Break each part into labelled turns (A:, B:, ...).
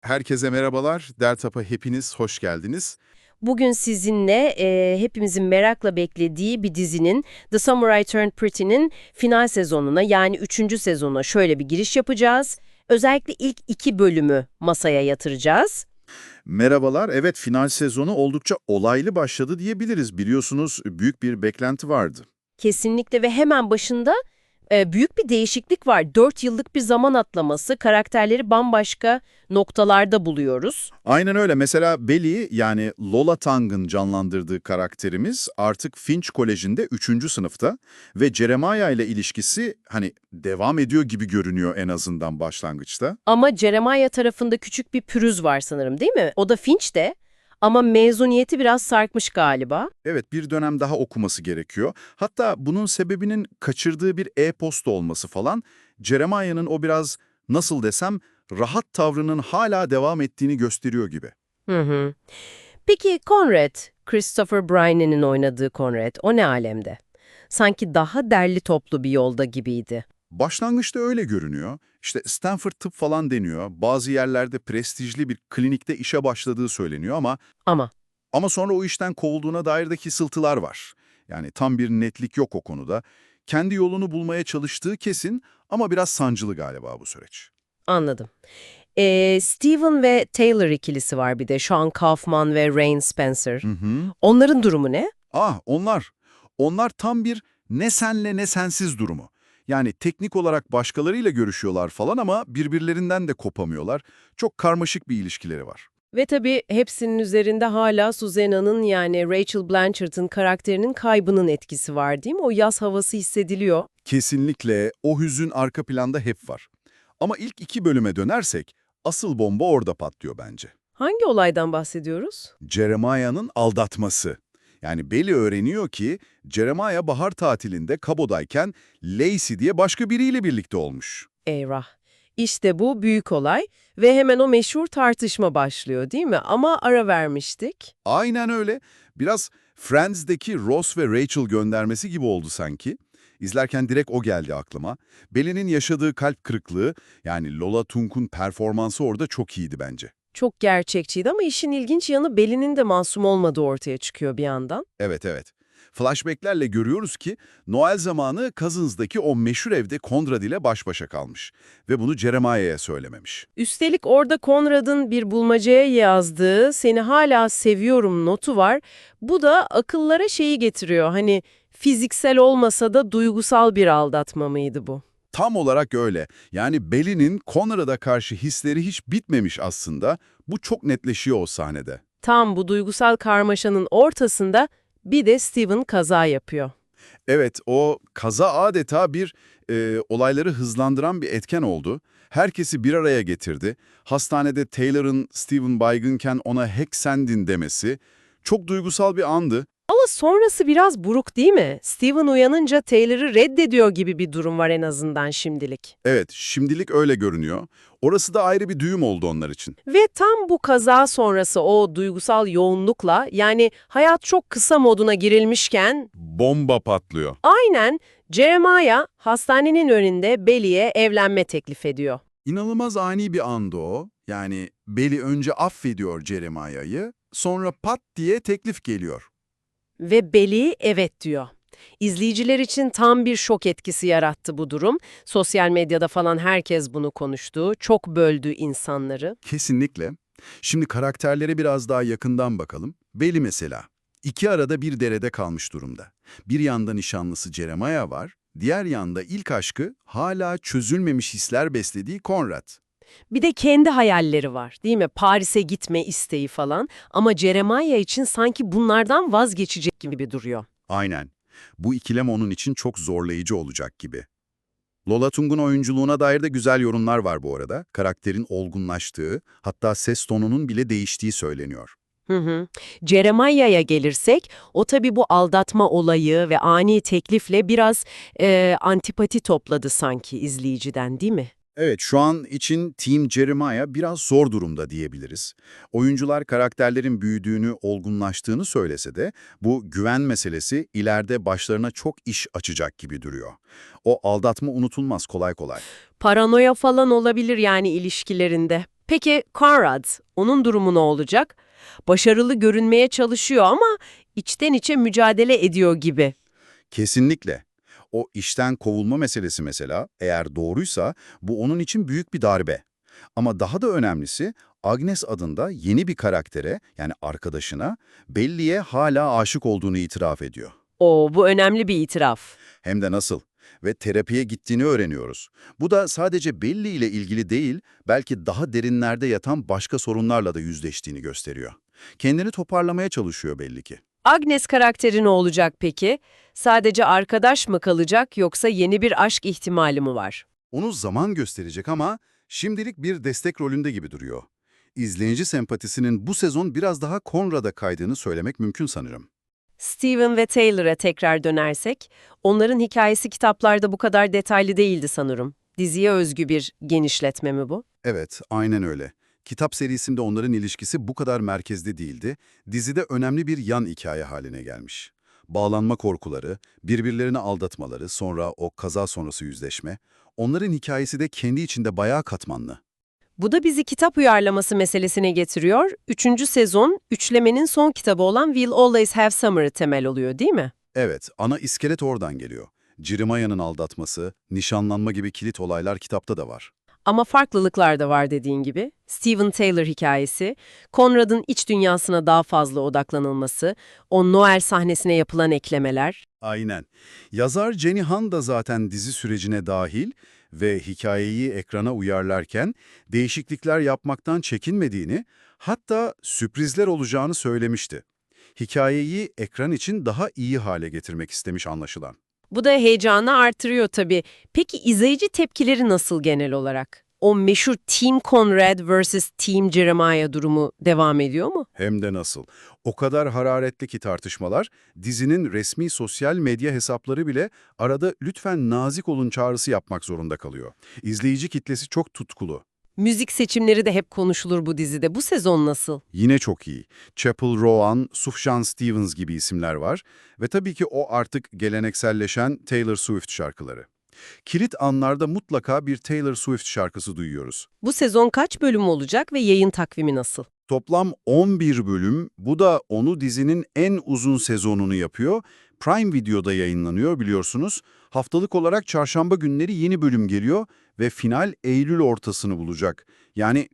A: Herkese merhabalar. Dertap'a hepiniz hoş geldiniz.
B: Bugün sizinle e, hepimizin merakla beklediği bir dizinin The Summer I Turned Pretty'nin final sezonuna yani üçüncü sezonuna şöyle bir giriş yapacağız. Özellikle ilk iki bölümü masaya yatıracağız.
A: Merhabalar. Evet final sezonu oldukça olaylı başladı diyebiliriz. Biliyorsunuz büyük bir beklenti vardı.
B: Kesinlikle ve hemen başında e, büyük bir değişiklik var. Dört yıllık bir zaman atlaması, karakterleri bambaşka noktalarda buluyoruz.
A: Aynen öyle. Mesela Belly yani Lola Tang'ın canlandırdığı karakterimiz artık Finch Koleji'nde 3. sınıfta ve Jeremiah ile ilişkisi hani devam ediyor gibi görünüyor en azından başlangıçta.
B: Ama Jeremiah tarafında küçük bir pürüz var sanırım değil mi? O da Finch'te ama mezuniyeti biraz sarkmış galiba.
A: Evet bir dönem daha okuması gerekiyor. Hatta bunun sebebinin kaçırdığı bir e-posta olması falan Jeremiah'ın o biraz nasıl desem rahat tavrının hala devam ettiğini gösteriyor gibi.
B: Hı hı. Peki Conrad, Christopher Bryan'ın oynadığı Conrad, o ne alemde? Sanki daha derli toplu bir yolda gibiydi.
A: Başlangıçta öyle görünüyor. İşte Stanford tıp falan deniyor. Bazı yerlerde prestijli bir klinikte işe başladığı söyleniyor ama
B: Ama
A: ama sonra o işten kovulduğuna dair de kisıltılar var. Yani tam bir netlik yok o konuda. Kendi yolunu bulmaya çalıştığı kesin ama biraz sancılı galiba bu süreç.
B: anladım. Ee, Steven ve Taylor ikilisi var bir de. Sean Kaufman ve Rain Spencer.
A: Hı hı.
B: Onların durumu ne?
A: Ah onlar. Onlar tam bir ne senle ne sensiz durumu. Yani teknik olarak başkalarıyla görüşüyorlar falan ama birbirlerinden de kopamıyorlar. Çok karmaşık bir ilişkileri var.
B: Ve tabii hepsinin üzerinde hala Susanna'nın yani Rachel Blanchard'ın karakterinin kaybının etkisi var değil mi? O yaz havası hissediliyor.
A: Kesinlikle o hüzün arka planda hep var. Ama ilk iki bölüme dönersek asıl bomba orada patlıyor bence.
B: Hangi olaydan bahsediyoruz?
A: Jeremiah'nın aldatması. Yani Belly öğreniyor ki Jeremiah bahar tatilinde Cabo'dayken Lacey diye başka biriyle birlikte olmuş.
B: Eyvah. İşte bu büyük olay ve hemen o meşhur tartışma başlıyor değil mi? Ama ara vermiştik.
A: Aynen öyle. Biraz Friends'deki Ross ve Rachel göndermesi gibi oldu sanki. İzlerken direkt o geldi aklıma. Belly'nin yaşadığı kalp kırıklığı, yani Lola Tunk'un performansı orada çok iyiydi bence.
B: Çok gerçekçiydi ama işin ilginç yanı Belin'in de masum olmadığı ortaya çıkıyor bir yandan.
A: Evet evet. Flashbacklerle görüyoruz ki Noel zamanı Cousins'daki o meşhur evde Conrad ile baş başa kalmış ve bunu Jeremiah'ya söylememiş.
B: Üstelik orada Conrad'ın bir bulmacaya yazdığı seni hala seviyorum notu var. Bu da akıllara şeyi getiriyor hani fiziksel olmasa da duygusal bir aldatma mıydı bu?
A: Tam olarak öyle. Yani Belly'nin Conrad'a karşı hisleri hiç bitmemiş aslında. Bu çok netleşiyor o sahnede.
B: Tam bu duygusal karmaşanın ortasında bir de Steven kaza yapıyor.
A: Evet, o kaza adeta bir e, olayları hızlandıran bir etken oldu. Herkesi bir araya getirdi. Hastanede Taylor'ın Steven baygınken ona hack sendin demesi çok duygusal bir andı.
B: Ama sonrası biraz buruk değil mi? Steven uyanınca Taylor'ı reddediyor gibi bir durum var en azından şimdilik.
A: Evet, şimdilik öyle görünüyor. Orası da ayrı bir düğüm oldu onlar için.
B: Ve tam bu kaza sonrası o duygusal yoğunlukla yani hayat çok kısa moduna girilmişken
A: Bomba patlıyor.
B: aynen Jeremiah hastanenin önünde Belly'e evlenme teklif ediyor.
A: İnanılmaz ani bir andı o. Yani Belly önce affediyor Jeremiah'yı, sonra pat diye teklif geliyor.
B: Ve Belly evet diyor. İzleyiciler için tam bir şok etkisi yarattı bu durum. Sosyal medyada falan herkes bunu konuştu. Çok böldü insanları.
A: Kesinlikle. Şimdi karakterlere biraz daha yakından bakalım. Belly mesela. İki arada bir derede kalmış durumda. Bir yanda nişanlısı Jeremiah var, diğer yanda ilk aşkı hala çözülmemiş hisler beslediği Conrad.
B: Bir de kendi hayalleri var değil mi? Paris'e gitme isteği falan. Ama Jeremiah için sanki bunlardan vazgeçecek gibi duruyor.
A: Aynen. Bu ikilem onun için çok zorlayıcı olacak gibi. Lola Tung'un oyunculuğuna dair de güzel yorumlar var bu arada. Karakterin olgunlaştığı, hatta ses tonunun bile değiştiği söyleniyor.
B: Hı hı. Jeremiah'ya gelirsek, o tabii bu aldatma olayı ve ani teklifle biraz e, antipati topladı sanki izleyiciden değil mi?
A: Evet, şu an için Team Jeremiah biraz zor durumda diyebiliriz. Oyuncular karakterlerin büyüdüğünü, olgunlaştığını söylese de bu güven meselesi ileride başlarına çok iş açacak gibi duruyor. O aldatma unutulmaz kolay kolay.
B: Paranoya falan olabilir yani ilişkilerinde. Peki Conrad, onun durumu ne olacak? Başarılı görünmeye çalışıyor ama içten içe mücadele ediyor gibi.
A: Kesinlikle. O işten kovulma meselesi mesela eğer doğruysa bu onun için büyük bir darbe. Ama daha da önemlisi Agnes adında yeni bir karaktere yani arkadaşına Belli'ye hala aşık olduğunu itiraf ediyor.
B: Oo, bu önemli bir itiraf.
A: Hem de nasıl? Ve terapiye gittiğini öğreniyoruz. Bu da sadece Belli ile ilgili değil, belki daha derinlerde yatan başka sorunlarla da yüzleştiğini gösteriyor. Kendini toparlamaya çalışıyor belli ki.
B: Agnes karakteri ne olacak peki? Sadece arkadaş mı kalacak yoksa yeni bir aşk ihtimali mi var?
A: Onu zaman gösterecek ama şimdilik bir destek rolünde gibi duruyor. İzleyici sempatisinin bu sezon biraz daha Conrad'a kaydığını söylemek mümkün sanırım.
B: Steven ve Taylor'a tekrar dönersek, onların hikayesi kitaplarda bu kadar detaylı değildi sanırım. Diziye özgü bir genişletme mi bu?
A: Evet, aynen öyle. Kitap serisinde onların ilişkisi bu kadar merkezde değildi, dizide önemli bir yan hikaye haline gelmiş. Bağlanma korkuları, birbirlerini aldatmaları, sonra o kaza sonrası yüzleşme, onların hikayesi de kendi içinde bayağı katmanlı.
B: Bu da bizi kitap uyarlaması meselesine getiriyor. Üçüncü sezon, üçlemenin son kitabı olan We'll Always Have Summer'ı temel oluyor değil mi?
A: Evet, ana iskelet oradan geliyor. Cirimaya'nın aldatması, nişanlanma gibi kilit olaylar kitapta da var.
B: Ama farklılıklar da var dediğin gibi. Steven Taylor hikayesi, Conrad'ın iç dünyasına daha fazla odaklanılması, o Noel sahnesine yapılan eklemeler.
A: Aynen. Yazar Jenny Han da zaten dizi sürecine dahil ve hikayeyi ekrana uyarlarken değişiklikler yapmaktan çekinmediğini, hatta sürprizler olacağını söylemişti. Hikayeyi ekran için daha iyi hale getirmek istemiş anlaşılan.
B: Bu da heyecanı artırıyor tabii. Peki izleyici tepkileri nasıl genel olarak? O meşhur Team Conrad vs. Team Jeremiah durumu devam ediyor mu?
A: Hem de nasıl. O kadar hararetli ki tartışmalar, dizinin resmi sosyal medya hesapları bile arada lütfen nazik olun çağrısı yapmak zorunda kalıyor. İzleyici kitlesi çok tutkulu.
B: Müzik seçimleri de hep konuşulur bu dizide. Bu sezon nasıl?
A: Yine çok iyi. Chapel Rowan, Sufjan Stevens gibi isimler var ve tabii ki o artık gelenekselleşen Taylor Swift şarkıları. Kilit anlarda mutlaka bir Taylor Swift şarkısı duyuyoruz.
B: Bu sezon kaç bölüm olacak ve yayın takvimi nasıl?
A: Toplam 11 bölüm, bu da onu dizinin en uzun sezonunu yapıyor. Prime Video'da yayınlanıyor biliyorsunuz. Haftalık olarak çarşamba günleri yeni bölüm geliyor ve final Eylül ortasını bulacak. Yani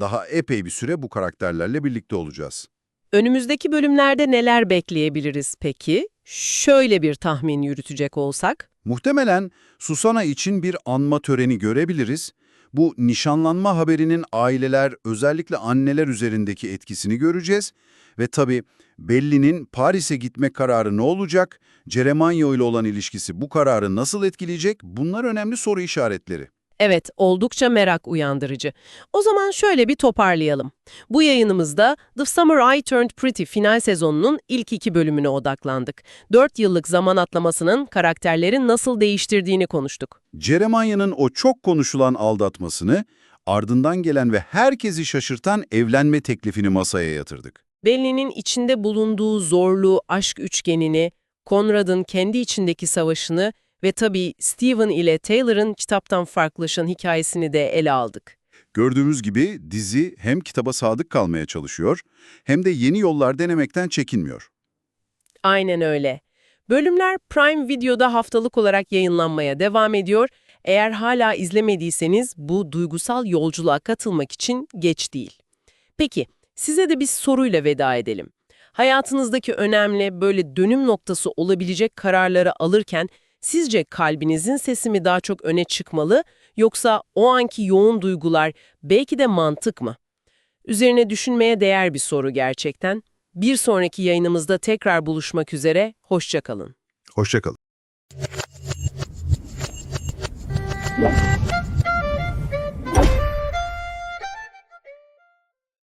A: daha epey bir süre bu karakterlerle birlikte olacağız.
B: Önümüzdeki bölümlerde neler bekleyebiliriz peki? Şöyle bir tahmin yürütecek olsak.
A: Muhtemelen Susana için bir anma töreni görebiliriz. Bu nişanlanma haberinin aileler, özellikle anneler üzerindeki etkisini göreceğiz. Ve tabii Belli'nin Paris'e gitme kararı ne olacak? Ceremanya ile olan ilişkisi bu kararı nasıl etkileyecek? Bunlar önemli soru işaretleri.
B: Evet, oldukça merak uyandırıcı. O zaman şöyle bir toparlayalım. Bu yayınımızda The Summer I Turned Pretty final sezonunun ilk iki bölümüne odaklandık. Dört yıllık zaman atlamasının karakterlerin nasıl değiştirdiğini konuştuk.
A: Ceremanya'nın o çok konuşulan aldatmasını, ardından gelen ve herkesi şaşırtan evlenme teklifini masaya yatırdık.
B: Belli'nin içinde bulunduğu zorlu aşk üçgenini, Conrad'ın kendi içindeki savaşını ve tabii Steven ile Taylor'ın kitaptan farklılaşan hikayesini de ele aldık.
A: Gördüğümüz gibi dizi hem kitaba sadık kalmaya çalışıyor, hem de yeni yollar denemekten çekinmiyor.
B: Aynen öyle. Bölümler Prime Video'da haftalık olarak yayınlanmaya devam ediyor. Eğer hala izlemediyseniz bu duygusal yolculuğa katılmak için geç değil. Peki, size de bir soruyla veda edelim. Hayatınızdaki önemli, böyle dönüm noktası olabilecek kararları alırken sizce kalbinizin sesi mi daha çok öne çıkmalı yoksa o anki yoğun duygular belki de mantık mı? Üzerine düşünmeye değer bir soru gerçekten. Bir sonraki yayınımızda tekrar buluşmak üzere, hoşça kalın.
A: Hoşçakalın.